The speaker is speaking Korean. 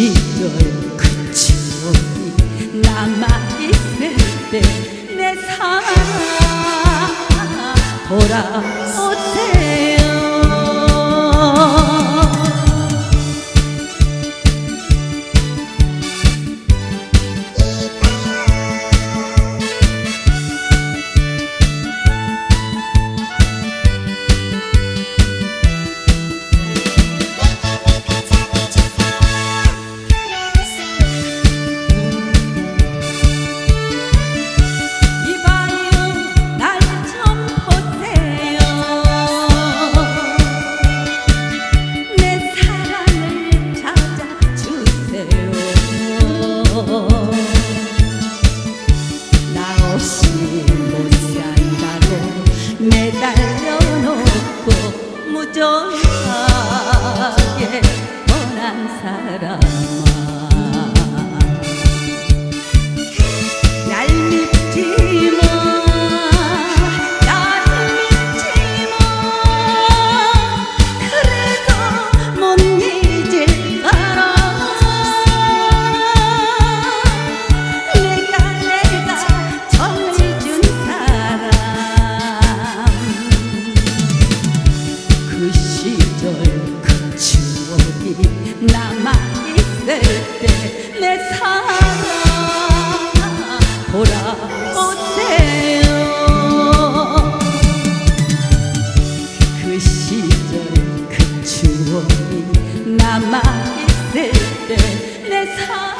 시절 그 추억이 남아있을 때 내 사랑 돌아 Yes. 혼자만 있을 때 내 사랑 돌아오세요 그 그 남아 있을 때 내 사랑